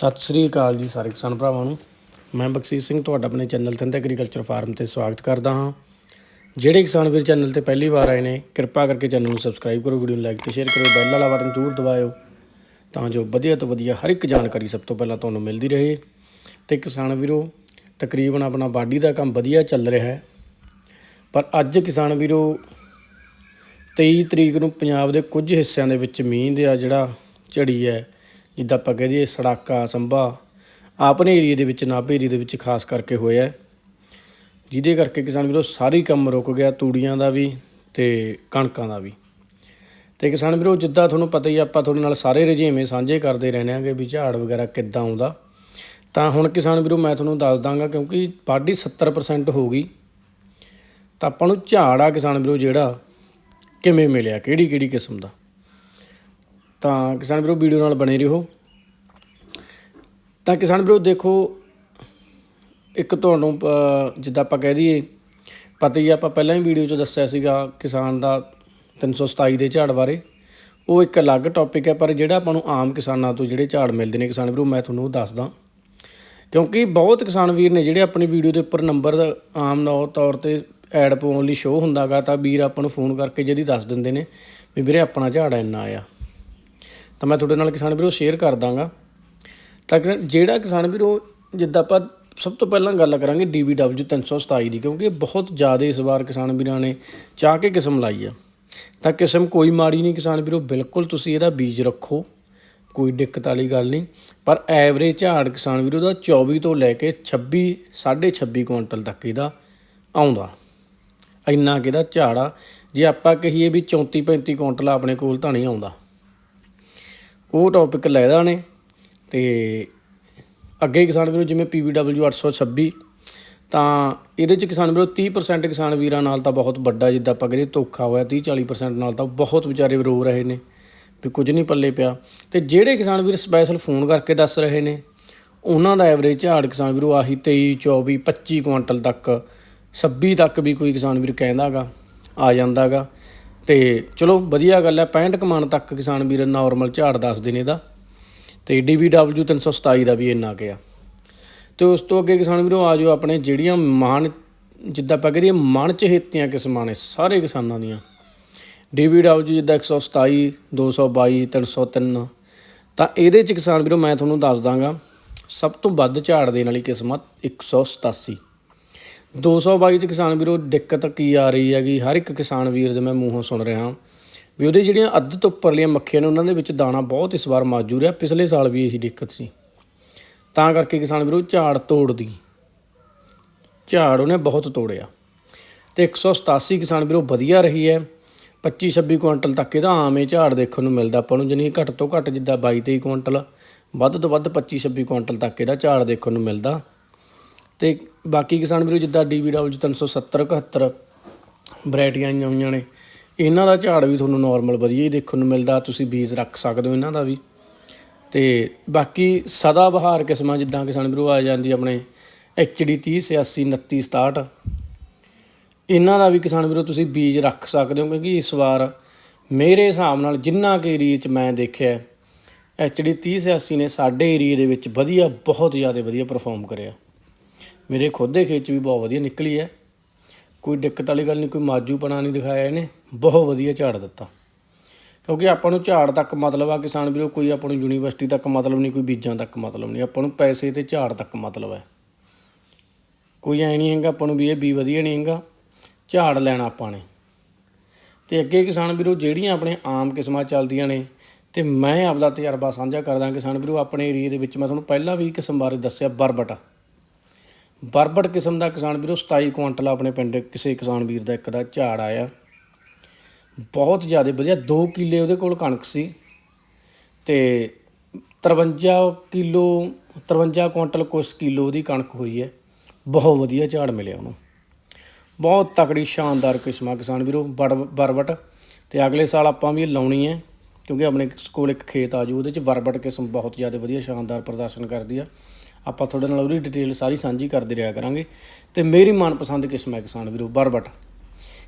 ਸਤਿ ਸ੍ਰੀ ਅਕਾਲ ਜੀ ਸਾਰੇ ਕਿਸਾਨ ਭਰਾਵਾਂ ਨੂੰ। ਮੈਂ ਬਖਸ਼ੀਸ਼ ਸਿੰਘ ਤੁਹਾਡਾ ਆਪਣੇ ਚੈਨਲ ਥਿੰਦ ਐਗਰੀਕਲਚਰ ਫਾਰਮ ਤੇ ਸਵਾਗਤ ਕਰਦਾ ਹਾਂ। ਜਿਹੜੇ ਕਿਸਾਨ ਵੀਰ ਚੈਨਲ ਤੇ ਪਹਿਲੀ ਵਾਰ ਆਏ ਨੇ, ਕਿਰਪਾ ਕਰਕੇ ਚੈਨਲ ਨੂੰ ਸਬਸਕ੍ਰਾਈਬ ਕਰੋ ਵੀਡੀਓ ਨੂੰ ਲਾਈਕ ਤੇ ਸ਼ੇਅਰ ਕਰੋ ਬੈਲ ਵਾਲਾ ਬਟਨ ਜ਼ਰੂਰ ਦਬਾਇਓ, ਤਾਂ ਜੋ ਵਧੀਆ ਤੋਂ ਵਧੀਆ ਹਰ ਇੱਕ ਜਾਣਕਾਰੀ ਸਭ ਤੋਂ ਪਹਿਲਾਂ ਤੁਹਾਨੂੰ ਮਿਲਦੀ ਰਹੇ। ਤੇ ਕਿਸਾਨ ਵੀਰੋ, ਤਕਰੀਬਨ ਆਪਣਾ ਬਾਡੀ ਦਾ ਕੰਮ ਵਧੀਆ ਚੱਲ ਰਿਹਾ ਹੈ। ਪਰ ਅੱਜ ਕਿਸਾਨ ਵੀਰੋ 23 ਤਰੀਕ ਨੂੰ ਪੰਜਾਬ ਦੇ ਕੁਝ ਹਿੱਸਿਆਂ ਦੇ ਵਿੱਚ ਮੀਂਹ ਦਾ ਜਿਹੜਾ ਝੜੀ ਹੈ ਜਿੱਦਾਂ ਆਪਾਂ ਕਹਿ ਦਈਏ ਸੜਾਕਾ, ਸੰਭਾ ਆਪਣੇ ਏਰੀਏ ਦੇ ਵਿੱਚ, ਨਾਭੇ ਏਰੀਏ ਦੇ ਵਿੱਚ ਖਾਸ ਕਰਕੇ ਹੋਇਆ ਹੈ। ਜਿਹਦੇ ਕਰਕੇ ਕਿਸਾਨ ਵੀਰੋ ਸਾਰੀ ਕੰਮ ਰੁਕ ਗਿਆ, ਤੂੜੀਆਂ ਦਾ ਵੀ ਤੇ ਕਣਕਾਂ ਦਾ ਵੀ। ਤੇ ਕਿਸਾਨ ਵੀਰੋ ਜਿੱਦਾਂ ਤੁਹਾਨੂੰ ਪਤਾ ਹੀ ਆਪਾਂ ਤੁਹਾਡੇ ਨਾਲ ਸਾਰੇ ਰੁਝੇਵੇਂ ਸਾਂਝੇ ਕਰਦੇ ਰਹਿੰਦੇ ਆਂਗੇ ਵੀ ਝਾੜ ਵਗੈਰਾ ਕਿੱਦਾਂ ਆਉਂਦਾ। ਤਾਂ ਹੁਣ ਕਿਸਾਨ ਵੀਰੋ ਮੈਂ ਤੁਹਾਨੂੰ ਦੱਸ ਦਾਂਗਾ ਕਿਉਂਕਿ ਵਾਢੀ 70% ਹੋ ਗਈ। ਤਾਂ ਆਪਾਂ ਨੂੰ ਝਾੜ ਆ ਕਿਸਾਨ ਵੀਰੋ ਜਿਹੜਾ, ਕਿਵੇਂ ਮਿਲਿਆ ਕਿਹੜੀ ਕਿਹੜੀ ਕਿਸਮ ਦਾ? ਤਾਂ ਕਿਸਾਨ ਵੀਰੋ ਵੀਡੀਓ ਨਾਲ ਬਣੇ ਰਹੋ। ਤਾਂ ਕਿਸਾਨ ਵੀਰੋ ਦੇਖੋ, ਇੱਕ ਤੁਹਾਨੂੰ ਜਿੱਦਾਂ ਆਪਾਂ ਕਹਿ ਦਈਏ, ਪਤਾ ਹੀ ਆਪਾਂ ਪਹਿਲਾਂ ਹੀ ਵੀਡੀਓ 'ਚ ਦੱਸਿਆ ਸੀਗਾ ਕਿਸਾਨ ਦਾ 327 ਦੇ ਝਾੜ ਬਾਰੇ। ਉਹ ਇੱਕ ਅਲੱਗ ਟੌਪਿਕ ਹੈ, ਪਰ ਜਿਹੜਾ ਆਪਾਂ ਨੂੰ ਆਮ ਕਿਸਾਨਾਂ ਤੋਂ ਜਿਹੜੇ ਝਾੜ ਮਿਲਦੇ ਨੇ ਕਿਸਾਨ ਵੀਰੋ, ਮੈਂ ਤੁਹਾਨੂੰ ਉਹ ਦੱਸਦਾ। ਕਿਉਂਕਿ ਬਹੁਤ ਕਿਸਾਨ ਵੀਰ ਨੇ ਜਿਹੜੇ ਆਪਣੀ ਵੀਡੀਓ ਦੇ ਉੱਪਰ ਨੰਬਰ ਆਮ ਨੌ ਤੌਰ ਤੇ ਐਡ ਪਾਉਣ ਲਈ ਸ਼ੋਅ ਹੁੰਦਾਗਾ, ਤਾਂ ਵੀਰ ਆਪਾਂ ਨੂੰ ਫੋਨ ਕਰਕੇ ਜਿਹਦੀ ਦੱਸ ਦਿੰਦੇ ਨੇ ਵੀ ਵੀਰੇ ਆਪਣਾ ਝਾੜ ਇੰਨਾ ਆਇਆ ਤਾਂ ਮੈਂ ਤੁਹਾਡੇ ਨਾਲ ਕਿਸਾਨ ਵੀਰੋ ਸ਼ੇਅਰ ਕਰ ਦਾਂਗਾ। ਤਾਂ ਕਿ ਜਿਹੜਾ ਕਿਸਾਨ ਵੀਰੋ, ਜਿੱਦਾਂ ਆਪਾਂ ਸਭ ਤੋਂ ਪਹਿਲਾਂ ਗੱਲ ਕਰਾਂਗੇ DBW 327 ਦੀ, ਕਿਉਂਕਿ ਬਹੁਤ ਜ਼ਿਆਦਾ ਇਸ ਵਾਰ ਕਿਸਾਨ ਵੀਰਾਂ ਨੇ ਚਾਹ ਕੇ ਕਿਸਮ ਲਾਈ ਆ। ਤਾਂ ਕਿਸਮ ਕੋਈ ਮਾੜੀ ਨਹੀਂ ਕਿਸਾਨ ਵੀਰੋ, ਬਿਲਕੁਲ ਤੁਸੀਂ ਇਹਦਾ ਬੀਜ ਰੱਖੋ, ਕੋਈ ਦਿੱਕਤ ਵਾਲੀ ਗੱਲ ਨਹੀਂ। ਪਰ ਐਵਰੇਜ ਝਾੜ ਕਿਸਾਨ ਵੀਰੋ ਦਾ 24 ਤੋਂ ਲੈ ਕੇ 26 26.5 ਕੁਇੰਟਲ ਤੱਕ ਇਹਦਾ ਆਉਂਦਾ। ਇੰਨਾ ਕਿਹਦਾ ਝਾੜ ਆ। ਜੇ ਆਪਾਂ ਕਹੀਏ ਵੀ 34 35 ਕੁਇੰਟਲ ਆਪਣੇ ਕੋਲ ਤਾਂ ਨਹੀਂ ਆਉਂਦਾ। ਉਹ ਟੌਪਿਕ ਲੈਦਾ ਨੇ ਤੇ ਅੱਗੇ ਕਿਸਾਨ ਵੀਰੋ ਜਿਵੇਂ PBW 826 ਤਾਂ ਇਹਦੇ ਚ ਕਿਸਾਨ ਵੀਰੋ 30% ਕਿਸਾਨ ਵੀਰਾਂ ਨਾਲ ਤਾਂ ਬਹੁਤ ਵੱਡਾ, ਜਿੱਦਾਂ ਆਪਾਂ ਕਹਿੰਦੇ ਧੋਖਾ ਹੋਇਆ 30 40% ਨਾਲ ਤਾਂ ਬਹੁਤ ਵਿਚਾਰੇ ਰੋ ਰਹੇ ਨੇ, ਵੀ ਕੁਝ ਨਹੀਂ ਪੱਲੇ ਪਿਆ। ਤੇ ਜਿਹੜੇ ਕਿਸਾਨ ਵੀਰ ਸਪੈਸ਼ਲ ਫੋਨ ਕਰਕੇ ਦੱਸ ਰਹੇ ਨੇ, ਉਹਨਾਂ ਦਾ ਐਵਰੇਜ ਝਾੜ ਕਿਸਾਨ ਵੀਰੋ ਆਹੀ 23 24 25 ਕੁਇੰਟਲ ਤੱਕ 26 ਤੱਕ ਵੀ ਕੋਈ ਕਿਸਾਨ ਵੀਰ ਕਹਿੰਦਾਗਾ ਆ ਜਾਂਦਾਗਾ। ਤੇ ਚਲੋ ਵਧੀਆ ਗੱਲ ਹੈ 65 ਕਮਾਨ ਤੱਕ ਕਿਸਾਨ ਵੀਰ ਨਾਰਮਲ ਝਾੜ ਦੱਸਦੇ ਨੇ ਇਹਦਾ ਤੇ DBW 327 ਦਾ ਵੀ ਇੰਨਾ ਕੁ ਆ। ਤੇ ਉਸ ਤੋਂ ਅੱਗੇ ਕਿਸਾਨ ਵੀਰੋ ਆ ਜਾਓ ਆਪਣੇ ਜਿਹੜੀਆਂ ਮਾਨ ਜਿੱਦਾਂ ਆਪਾਂ ਕਰੀਏ ਮਨ ਚਹੇਤੀਆਂ ਕਿਸਮਾਂ ਨੇ ਸਾਰੇ ਕਿਸਾਨਾਂ ਦੀਆਂ। DBW ਜਿੱਦਾਂ 127 222 303 ਤਾਂ ਇਹਦੇ ਚ ਕਿਸਾਨ ਵੀਰੋ ਮੈਂ ਤੁਹਾਨੂੰ ਦੱਸ ਦਾਂਗਾ, ਸਭ ਤੋਂ ਵੱਧ ਝਾੜ ਦੇਣ ਵਾਲੀ ਕਿਸਮਤ 187 222 ਚ ਕਿਸਾਨ ਵੀਰੋ ਦਿੱਕਤ ਕੀ ਆ ਰਹੀ ਹੈਗੀ? ਹਰ ਇੱਕ ਕਿਸਾਨ ਵੀਰ ਦੇ ਮੈਂ ਮੂੰਹੋਂ ਸੁਣ ਰਿਹਾ ਵੀ ਉਹਦੇ ਜਿਹੜੀਆਂ ਅੱਧ ਤੋਂ ਉੱਪਰਲੀਆਂ ਮੱਖੀਆਂ ਨੇ, ਉਹਨਾਂ ਦੇ ਵਿੱਚ ਦਾਣਾ ਬਹੁਤ ਇਸ ਵਾਰ ਮੌਜੂਦ ਰਿਹਾ ਪਿਛਲੇ ਸਾਲ ਵੀ ਇਹੀ ਦਿੱਕਤ ਸੀ। ਤਾਂ ਕਰਕੇ ਕਿਸਾਨ ਵੀਰੋ ਝਾੜ ਤੋੜਦੀ। ਝਾੜ ਉਹਨੇ ਬਹੁਤ ਤੋੜਿਆ। ਤੇ 187 ਕਿਸਾਨ ਵੀਰੋ ਵਧੀਆ ਰਹੀ ਹੈ। 25 26 ਕੁਇੰਟਲ ਤੱਕ ਇਹਦਾ ਆਮ ਹੀ ਝਾੜ ਦੇਖਣ ਨੂੰ ਮਿਲਦਾ। ਆਪਾਂ ਨੂੰ ਜਾਣੀ ਘੱਟ ਤੋਂ ਘੱਟ ਜਿੱਦਾਂ 22 23 ਕੁਇੰਟਲ, ਵੱਧ ਤੋਂ ਵੱਧ 25 26 ਕੁਇੰਟਲ ਤੱਕ ਇਹਦਾ ਝਾੜ ਦੇਖਣ ਨੂੰ ਮਿਲਦਾ। ਤੇ ਬਾਕੀ ਕਿਸਾਨ ਵੀਰੋ, ਜਿੱਦਾਂ DBW 370 71 ਵੈਰਾਈਟੀਆਂ ਆਈਆਂ ਹੋਈਆਂ ਨੇ, ਇਹਨਾਂ ਦਾ ਝਾੜ ਵੀ ਤੁਹਾਨੂੰ ਨਾਰਮਲ ਵਧੀਆ ਹੀ ਦੇਖਣ ਨੂੰ ਮਿਲਦਾ, ਤੁਸੀਂ ਬੀਜ ਰੱਖ ਸਕਦੇ ਹੋ ਇਹਨਾਂ ਦਾ ਵੀ। ਤੇ ਬਾਕੀ ਸਦਾ ਬਹਾਰ ਕਿਸਮਾਂ, ਜਿੱਦਾਂ ਕਿਸਾਨ ਵੀਰੋ, ਆ ਜਾਂਦੀ ਆਪਣੇ HD 30 86 29 67 ਇਹਨਾਂ ਦਾ ਵੀ ਕਿਸਾਨ ਵੀਰੋ, ਤੁਸੀਂ ਬੀਜ ਰੱਖ ਸਕਦੇ ਹੋ, ਕਿਉਂਕਿ ਇਸ ਵਾਰ ਮੇਰੇ ਹਿਸਾਬ ਨਾਲ ਜਿੰਨਾ ਕੁ ਏਰੀਏ 'ਚ ਮੈਂ ਦੇਖਿਆ HD 30 86 ਨੇ ਸਾਡੇ ਏਰੀਏ ਦੇ ਵਿੱਚ ਵਧੀਆ, ਬਹੁਤ ਜ਼ਿਆਦਾ ਵਧੀਆ ਪਰਫਾਰਮ ਕਰਿਆ। ਮੇਰੇ ਖੁਦ ਦੇ ਖੇਤ 'ਚ ਵੀ ਬਹੁਤ ਵਧੀਆ ਨਿਕਲੀ ਹੈ। ਕੋਈ ਦਿੱਕਤ ਵਾਲੀ ਗੱਲ ਨਹੀਂ, ਕੋਈ ਮਾਜੂਪਣਾ ਨਹੀਂ ਦਿਖਾਇਆ ਇਹਨੇ। ਬਹੁਤ ਵਧੀਆ ਝਾੜ ਦਿੱਤਾ। ਕਿਉਂਕਿ ਆਪਾਂ ਨੂੰ ਝਾੜ ਤੱਕ ਮਤਲਬ ਆ ਕਿਸਾਨ ਵੀਰੋ, ਕੋਈ ਆਪਾਂ ਨੂੰ ਯੂਨੀਵਰਸਿਟੀ ਤੱਕ ਮਤਲਬ ਨਹੀਂ, ਕੋਈ ਬੀਜਾਂ ਤੱਕ ਮਤਲਬ ਨਹੀਂ। ਆਪਾਂ ਨੂੰ ਪੈਸੇ ਤੇ ਝਾੜ ਤੱਕ ਮਤਲਬ ਹੈ। ਕੋਈ ਐ ਨਹੀਂ ਹੈਗਾ ਆਪਾਂ ਨੂੰ ਵੀ ਇਹ ਬੀ ਵਧੀਆ ਨਹੀਂ ਹੈਗਾ। ਝਾੜ ਲੈਣਾ ਆਪਾਂ ਨੇ। ਤੇ ਅੱਗੇ ਕਿਸਾਨ ਵੀਰੋ, ਜਿਹੜੀਆਂ ਆਪਣੇ ਆਮ ਕਿਸਮਾਂ ਚੱਲਦੀਆਂ ਨੇ, ਤੇ ਮੈਂ ਆਪਦਾ ਤਜਰਬਾ ਸਾਂਝਾ ਕਰਦਾ ਕਿਸਾਨ ਵੀਰੋ, ਆਪਣੇ ਏਰੀਏ ਦੇ ਵਿੱਚ ਮੈਂ ਤੁਹਾਨੂੰ ਪਹਿਲਾਂ ਵੀ ਕਿਸਮ ਬਾਰੇ ਦੱਸਿਆ ਬਰਬਟ। ਬਰਬਟ ਕਿਸਮ ਦਾ ਕਿਸਾਨ ਵੀਰੋ 27 ਕੁਇੰਟਲ ਆਪਣੇ ਪਿੰਡ, ਕਿਸੇ ਕਿਸਾਨ ਵੀਰ ਦਾ ਇੱਕ ਦਾ ਝਾੜ ਆਇਆ। ਬਹੁਤ ਜ਼ਿਆਦਾ ਵਧੀਆ 2 ਕਿੱਲੇ ਉਹਦੇ ਕੋਲ ਕਣਕ ਸੀ ਤੇ 53 ਕਿਲੋ 53 ਕੁਇੰਟਲ ਕੁਛ ਕਿਲੋ ਉਹਦੀ ਕਣਕ ਹੋਈ ਹੈ। ਬਹੁਤ ਵਧੀਆ ਝਾੜ ਮਿਲਿਆ ਉਹਨੂੰ। ਬਹੁਤ ਤਕੜੀ, ਸ਼ਾਨਦਾਰ ਕਿਸਮਾਂ ਕਿਸਾਨ ਵੀਰੋ, ਬੜ, ਬਰਬਟ। ਤੇ ਅਗਲੇ ਸਾਲ ਆਪਾਂ ਵੀ ਇਹ ਲਾਉਣੀ ਹੈ, ਕਿਉਂਕਿ ਆਪਣੇ ਕੋਲ ਇੱਕ ਖੇਤ ਆ ਜੂ, ਉਹਦੇ ਚ ਬਰਬਟ ਕਿਸਮ ਬਹੁਤ ਜ਼ਿਆਦਾ ਵਧੀਆ, ਸ਼ਾਨਦਾਰ ਪ੍ਰਦਰਸ਼ਨ ਕਰਦੀ ਆ। ਆਪਾਂ ਤੁਹਾਡੇ ਨਾਲ ਉਹਦੀ ਡਿਟੇਲ ਸਾਰੀ ਸਾਂਝੀ ਕਰਦੇ ਰਿਹਾ ਕਰਾਂਗੇ। ਤੇ ਮੇਰੀ ਮਨਪਸੰਦ ਕਿਸਮ ਹੈ ਕਿਸਾਨ ਵੀਰੋ, ਬਰਬਟ।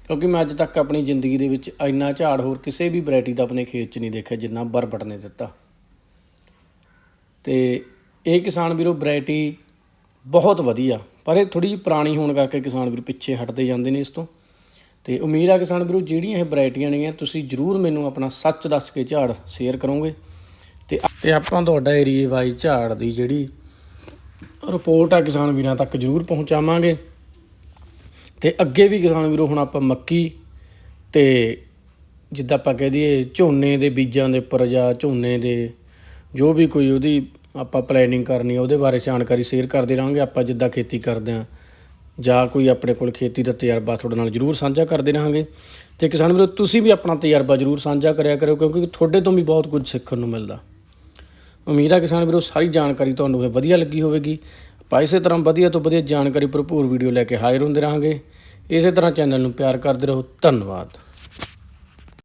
ਕਿਉਂਕਿ ਮੈਂ ਅੱਜ ਤੱਕ ਆਪਣੀ ਜ਼ਿੰਦਗੀ ਦੇ ਵਿੱਚ ਇੰਨਾ ਝਾੜ ਹੋਰ ਕਿਸੇ ਵੀ ਵੈਰਾਈਟੀ ਦਾ ਆਪਣੇ ਖੇਤ 'ਚ ਨਹੀਂ ਦੇਖਿਆ ਜਿੰਨਾ ਬਰਬਟ ਨੇ ਦਿੱਤਾ। ਤੇ ਇਹ ਕਿਸਾਨ ਵੀਰੋ ਵੈਰਾਈਟੀ ਬਹੁਤ ਵਧੀਆ। ਪਰ ਇਹ ਥੋੜੀ ਜਿਹੀ ਪੁਰਾਣੀ ਹੋਣ ਕਰਕੇ ਕਿਸਾਨ ਵੀਰ ਪਿੱਛੇ ਹਟਦੇ ਜਾਂਦੇ ਨੇ ਇਸ ਤੋਂ। ਤੇ ਉਮੀਦ ਆ ਕਿਸਾਨ ਵੀਰੋ, ਜਿਹੜੀਆਂ ਇਹ ਵੈਰਾਈਟੀਆਂ ਨੇਗੀਆਂ ਤੁਸੀਂ ਜਰੂਰ ਮੈਨੂੰ ਆਪਣਾ ਸੱਚ ਦੱਸ ਕੇ ਝਾੜ ਸ਼ੇਅਰ ਕਰੋਗੇ। ਤੇ ਆਪਾਂ ਤੁਹਾਡਾ ਏਰੀਏ ਵਾਈਜ਼ ਝਾੜ ਦੀ ਜਿਹੜੀ ਰਿਪੋਰਟ ਆ ਕਿਸਾਨ ਵੀਰਾਂ ਤੱਕ ਜਰੂਰ ਪਹੁੰਚਾਵਾਂਗੇ। ਤੇ ਅੱਗੇ ਵੀ ਕਿਸਾਨ ਵੀਰੋ, ਹੁਣ ਆਪਾਂ ਮੱਕੀ ਤੇ ਜਿੱਦਾਂ ਆਪਾਂ ਕਹਿ ਦਈਏ ਝੋਨੇ ਦੇ ਬੀਜਾਂ ਦੇ ਉੱਪਰ ਜਾਂ ਝੋਨੇ ਦੇ ਜੋ ਵੀ ਕੋਈ ਉਹਦੀ ਆਪਾਂ ਪਲੈਨਿੰਗ ਕਰਨੀ ਆ, ਉਹਦੇ ਬਾਰੇ ਜਾਣਕਾਰੀ ਸ਼ੇਅਰ ਕਰਦੇ ਰਹਾਂਗੇ। ਆਪਾਂ ਜਿੱਦਾਂ ਖੇਤੀ ਕਰਦੇ ਆ ਜਾਂ ਕੋਈ ਆਪਣੇ ਕੋਲ ਖੇਤੀ ਦਾ ਤਜਰਬਾ ਤੁਹਾਡੇ ਨਾਲ ਜਰੂਰ ਸਾਂਝਾ ਕਰਦੇ ਰਹਾਂਗੇ। ਤੇ ਕਿਸਾਨ ਵੀਰੋ, ਤੁਸੀਂ ਵੀ ਆਪਣਾ ਤਜਰਬਾ ਜਰੂਰ ਸਾਂਝਾ ਕਰਿਆ ਕਰੋ ਕਿਉਂਕਿ ਤੁਹਾਡੇ ਤੋਂ ਵੀ ਬਹੁਤ ਕੁਝ ਸਿੱਖਣ ਨੂੰ ਮਿਲਦਾ। ਉਮੀਦ ਆ ਕਿਸਾਨ ਵੀਰੋ, ਸਾਰੀ ਜਾਣਕਾਰੀ ਤੁਹਾਨੂੰ ਇਹ ਵਧੀਆ ਲੱਗੀ ਹੋਵੇਗੀ। ਆਪਾਂ ਇਸੇ ਤਰ੍ਹਾਂ ਵਧੀਆ ਤੋਂ ਵਧੀਆ ਜਾਣਕਾਰੀ ਭਰਪੂਰ ਵੀਡੀਓ ਲੈ ਕੇ ਹਾਜ਼ਰ ਹੁੰਦੇ ਰਹਾਂਗੇ। ਇਸੇ ਤਰ੍ਹਾਂ ਚੈਨਲ ਨੂੰ ਪਿਆਰ ਕਰਦੇ ਰਹੋ। ਧੰਨਵਾਦ।